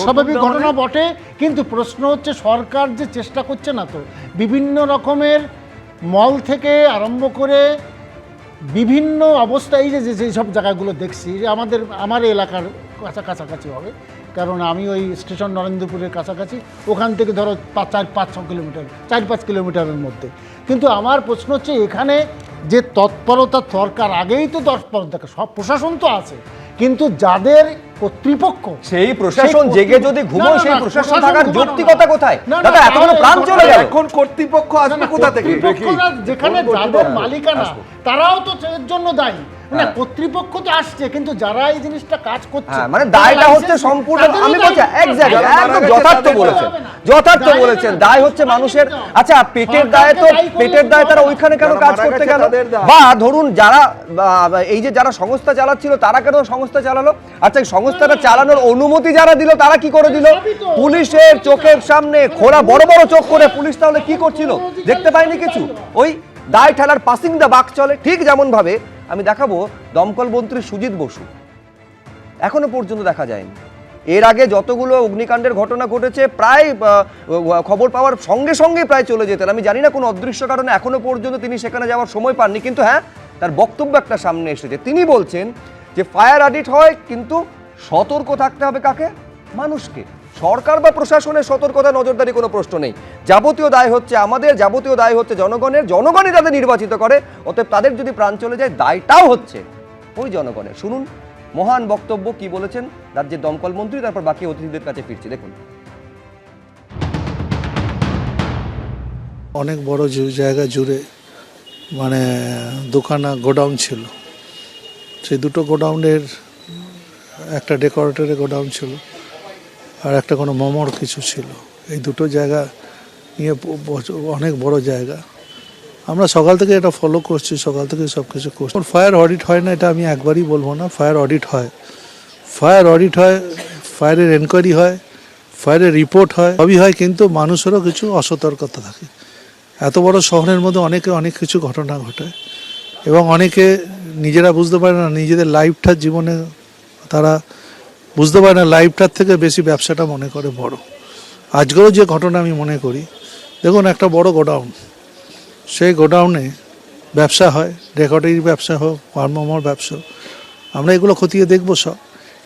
স্বাভাবিক ঘটনা বটে কিন্তু প্রশ্ন হচ্ছে সরকার যে চেষ্টা করছে না তো বিভিন্ন রকমের মল থেকে আরম্ভ করে বিভিন্ন অবস্থা এই যে যে- যেই সব জায়গাগুলো দেখছি যে আমাদের আমার এলাকার কাছা কাছাকাছি হবে কারণ আমি ওই স্টেশন নরেন্দ্রপুরের কাছাকাছি ওখান থেকে ধরো পাঁচ চার পাঁচ ছ কিলোমিটার চার পাঁচ কিলোমিটারের মধ্যে। কিন্তু আমার প্রশ্ন হচ্ছে এখানে যে তৎপরতা সরকার আগেই তো তৎপরতা সব প্রশাসন তো আছে কিন্তু যাদের কর্তৃপক্ষ। সেই প্রশাসন জেগে যদি না, সেই প্রশাসন থাকার যৌক্তিকতা কোথায়? না, না, দাদা এতগুলো বড় প্রাণ চলে গেল। এখন কর্তৃপক্ষ না, আসবে কোথা থেকে? যেখানে যাদব যাদের মালিকানা তারাও তো এর জন্য দায়ী। না হ্যাঁ। কর্তৃপক্ষ তো আসছে কিন্তু যারা এই জিনিসটা কাজ করছে হ্যাঁ মানে তারা দায়টা হচ্ছে সম্পূর্ণ আমি বলছি একদম যথার্থ বলেছেন যথার্থ বলেছেন দায় হচ্ছে মানুষের। আচ্ছা পেটের দায়ে তো পেটের দায়ে তারা ওইখানে কেন কাজ করতে গেল? বা ধরুন যারা এই যে যারা সংস্থা চালাচ্ছিল তারা কেন সংস্থা চালালো? আচ্ছা এই সংস্থাটা চালানোর অনুমতি যারা দিল তারা কি করে দিল? পুলিশের চোখের সামনে খোলা বড় বড় চোখ করে পুলিশ তাহলে কি করছিল? দেখতে পায়নি কিছু? ওই দায় ঠেলার পাসিং দা বাক চলে ঠিক যেমন ভাবে আমি দেখাবো দমকল মন্ত্রী সুজিত বসু। এখনও পর্যন্ত দেখা যায়নি। এর আগে যতগুলো অগ্নিকাণ্ডের ঘটনা ঘটেছে, প্রায় খবর পাওয়ার সঙ্গে সঙ্গে প্রায় চলে যেতেন। আমি জানি না কোনো অদৃশ্য কারণে এখনও পর্যন্ত তিনি সেখানে যাওয়ার সময় পাননি, কিন্তু হ্যাঁ তার বক্তব্য একটা সামনে এসেছে। তিনি বলছেন যে, ফায়ার অডিট হয়, কিন্তু সতর্ক থাকতে হবে কাকে? মানুষকে। সরকার বা প্রশাসনের সতর্কতা নজরদারি কোনো প্রশ্ন নেই। যাবতীয় দায় হচ্ছে আমাদের, যাবতীয় দায় হচ্ছে জনগণের, জনগণই তাদের নির্বাচিত করে, অতএব তাদের যদি প্রাণ চলে যায়, দায়টাও হচ্ছে ওই জনগণের। শুনুন, মহান বক্তব্য কি বলেছেন? রাজ্যের দমকল মন্ত্রী, তারপর বাকি অতিথিদের কাছে ফিরছি, দেখুন। অনেক বড় জায়গা জুড়ে মানে দোকানা গোডাউন ছিল। সেই দুটো গোডাউনের, একটা ডেকোরেটরের গোডাউন ছিল, আর একটা কোনো মমর কিছু ছিল। এই দুটো জায়গা নিয়ে অনেক বড় জায়গা। আমরা সকাল থেকে এটা ফলো করছি, সকাল থেকে সব কিছু করছি ফায়ার অডিট হয় না, এটা আমি একবারই বলব না ফায়ার অডিট হয়। ফায়ার অডিট হয় ফায়ারের এনকোয়ারি হয় ফায়ারের রিপোর্ট হয়, সবই হয়, কিন্তু মানুষেরও কিছু অসতর্কতা থাকে। এত বড় শহরের মধ্যে অনেকে অনেক কিছু ঘটনা ঘটায় এবং অনেকে নিজেরা বুঝতে পারে না, নিজেদের লাইফটার জীবনে তারা বুঝতে পারে না লাইফটার থেকে বেশি ব্যবসাটা মনে করে বড়। আজকেরও যে ঘটনা আমি মনে করি দেখুন, একটা বড় গোডাউন। সেই গোডাউনে ব্যবসা হয় রেকর্ডের ব্যবসা হোক পারমোমর ব্যবসা। আমরা এগুলো খতিয়ে দেখব সব।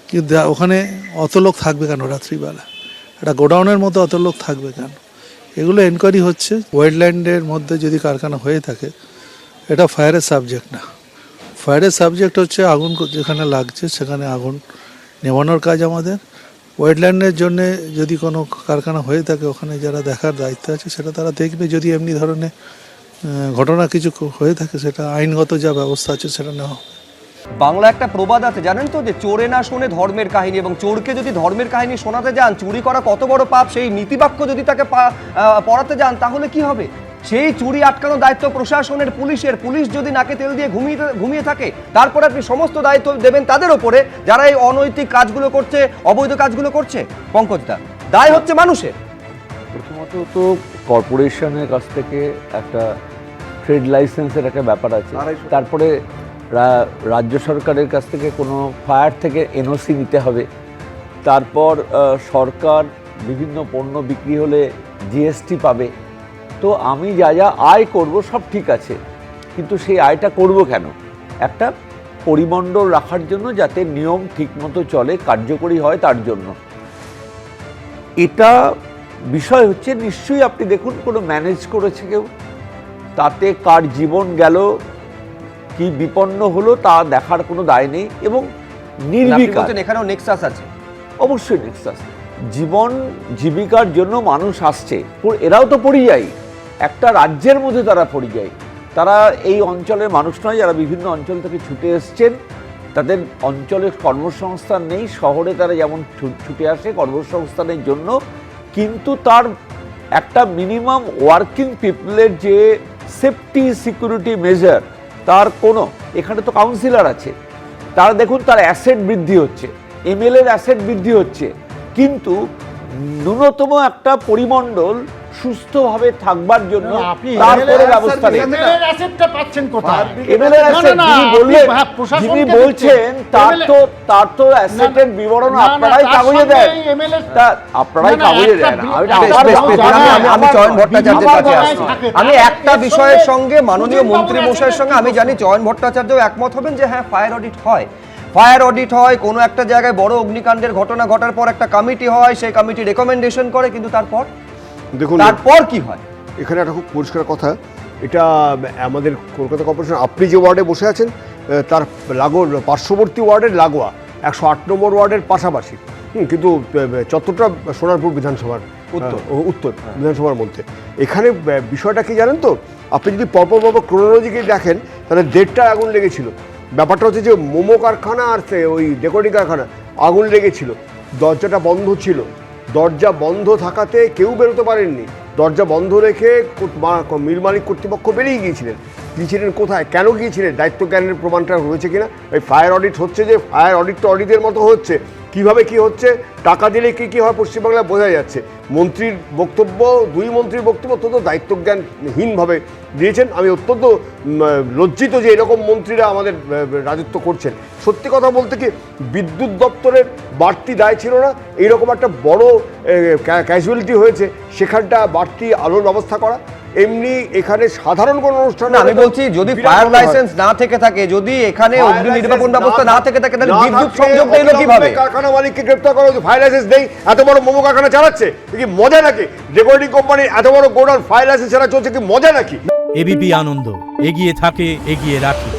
কিন্তু ওখানে অত লোক থাকবে কেন রাত্রিবেলা? একটা গোডাউনের মধ্যে অত লোক থাকবে কেন? এগুলো এনকোয়ারি হচ্ছে ওয়েটল্যান্ডের মধ্যে যদি কারখানা হয়ে থাকে, এটা ফায়ারের সাবজেক্ট না। ফায়ারের সাবজেক্ট হচ্ছে আগুন যেখানে লাগছে, সেখানে আগুন নেভানোর কাজ আমাদের। ওয়েটল্যান্ডের জন্য যদি কোনো কারখানা হয়ে থাকে, ওখানে যারা দেখার দায়িত্ব আছে, সেটা তারা দেখবে যদি এমনি ধরনের ঘটনা কিছু হয়ে থাকে, সেটা আইনগত যা ব্যবস্থা আছে, সেটা নেওয়া। বাংলা একটা প্রবাদ আছে, জানেন তো, যে চোরে না শুনে ধর্মের কাহিনী, এবং চোরকে যদি ধর্মের কাহিনী শোনাতে যান, চুরি করা কত বড় পাপ, সেই নীতিবাক্য যদি তাকে পড়াতে যান, তাহলে কি হবে সেই চুরি আটকানোর দায়িত্ব প্রশাসনের পুলিশের। পুলিশ যদি নাকে তেল দিয়ে ঘুমিয়ে ঘুমিয়ে থাকে তারপর আপনি সমস্ত দায়িত্ব দেবেন তাদের ওপরে যারা এই অনৈতিক কাজগুলো করছে অবৈধ কাজগুলো করছে। পঙ্কজদা দায় হচ্ছে মানুষের। প্রথমত তো কর্পোরেশনের কাছ থেকে একটা ট্রেড লাইসেন্সের একটা ব্যাপার আছে। তারপরে রাজ্য সরকারের কাছ থেকে কোনো ফায়ার থেকে এনওসি নিতে হবে। তারপর সরকার বিভিন্ন পণ্য বিক্রি হলে জিএসটি পাবে। তো আমি যা যা আয় করব সব ঠিক আছে। কিন্তু সেই আয়টা করব কেন? একটা পরিমণ্ডল রাখার জন্য যাতে নিয়ম ঠিকমতো চলে কার্যকরী হয় তার জন্য। এটা বিষয় হচ্ছে নিশ্চয়ই আপনি দেখুন কোনো ম্যানেজ করেছে কেউ? তাতে কার জীবন গেল কি বিপন্ন হলো তা দেখার কোনো দায় নেই এবং নির্বিকার। এখানেও নেক্সাস আছে। অবশ্যই নেক্সাস জীবন জীবিকার জন্য মানুষ আসছে এরাও তো পরিযায়ী। একটা রাজ্যের মধ্যে তারা পরিযায়ী তারা এই অঞ্চলের মানুষ নয়, যারা বিভিন্ন অঞ্চল থেকে ছুটে এসছেন। তাদের অঞ্চলে কর্মসংস্থান নেই, শহরে তারা যেমন ছুটে আসে কর্মসংস্থানের জন্য, কিন্তু তার একটা মিনিমাম ওয়ার্কিং পিপলের যে সেফটি সিকিউরিটি মেজার তার কোনো, এখানে তো কাউন্সিলর আছে। তারা দেখুন, তার অ্যাসেট বৃদ্ধি হচ্ছে এমএলএর অ্যাসেট বৃদ্ধি হচ্ছে, কিন্তু ন্যূনতম একটা পরিমণ্ডল সুস্থভাবে থাকবার জন্য তারপরে ব্যবস্থা পাচ্ছেন কোথায়? যিনি দিচ্ছেন। বলছেন তার তো তার তো অ্যাসেটের বিবরণ আপনারাই কাগজে দেন। আপনারাই কাগজে দেন। আমি- চয়ন ভট্টাচার্যের কাছে আসছি। একটা বিষয়ের সঙ্গে মাননীয় মন্ত্রী মশাইয়ের সঙ্গে আমি জানি চয়ন ভট্টাচার্য একমত হবেন যে হ্যাঁ ফায়ার অডিট হয়। ফায়ার অডিট হয় কোনো একটা জায়গায় বড় অগ্নিকাণ্ডের ঘটনা ঘটার পর একটা কমিটি হয় সেই কমিটি রেকমেন্ডেশন করে কিন্তু তারপর দেখুন তারপর কি হয়? এখানে একটা খুব পরিষ্কার কথা। এটা আমাদের কলকাতা কর্পোরেশন আপনি যে ওয়ার্ডে বসে আছেন তার লাগো পার্শ্ববর্তী ওয়ার্ডের লাগোয়া একশো আট নম্বর ওয়ার্ডের পাশাপাশি হুম, কিন্তু চত্বরটা সোনারপুর বিধানসভার উত্তর। উত্তর বিধানসভার মধ্যে। এখানে বিষয়টা কি জানেন তো? আপনি যদি পরপর পরপর ক্রোনোলজিকে দেখেন তাহলে দেড়টা আগুন লেগেছিল। ব্যাপারটা হচ্ছে যে মোমো কারখানা আর ওই ডেকোরেটিং কারখানা আগুন লেগেছিল। দরজাটা বন্ধ ছিল। দরজা বন্ধ থাকাতে কেউ বেরোতে পারেননি। দরজা বন্ধ রেখে মিল মালিক কর্তৃপক্ষ বেরিয়ে গিয়েছিলেন। গিয়েছিলেন কোথায়? কেন গিয়েছিলেন? দায়িত্ব জ্ঞানের প্রমাণটা রয়েছে কিনা? ওই ফায়ার অডিট হচ্ছে যে ফায়ার অডিট তো অডিটের মতো হচ্ছে। কীভাবে কি হচ্ছে, টাকা দিলে কি কি হয় পশ্চিমবাংলায় বোঝা যাচ্ছে। মন্ত্রীর বক্তব্য, দুই মন্ত্রীর বক্তব্য অত্যন্ত দায়িত্বজ্ঞানহীনভাবে দিয়েছেন। আমি অত্যন্ত লজ্জিত যে এরকম মন্ত্রীরা আমাদের রাজত্ব করছেন। সত্যি কথা বলতে কি, বিদ্যুৎ দপ্তরের বাড়তি দায় ছিল না। এইরকম একটা বড় ক্যাজুয়ালিটি হয়েছে। সেখানটা বাড়তি আলোর ব্যবস্থা করা। এমনি এখানে সাধারণ কোন অনুষ্ঠান না আমি বলছি যদি ফায়ার লাইসেন্স না থেকে থাকে যদি এখানে অগ্নি নির্বাপন ব্যবস্থা না থেকে থাকে তাহলে বিদ্যুৎ সংযোগ সংযোগটা এলো কীভাবে? কারখানা মালিককে গ্রেফতার করা ফায়ার লাইসেন্স নেই। এত বড় মোমো কারখানা চালাচ্ছে। কি মজা নাকি? রেকর্ডিং কোম্পানির এত বড় গোডাউন ফায়ার লাইসেন্স ছাড়া চলছে কি মজা নাকি? এবিপি আনন্দ। এগিয়ে থাকে এগিয়ে রাখে।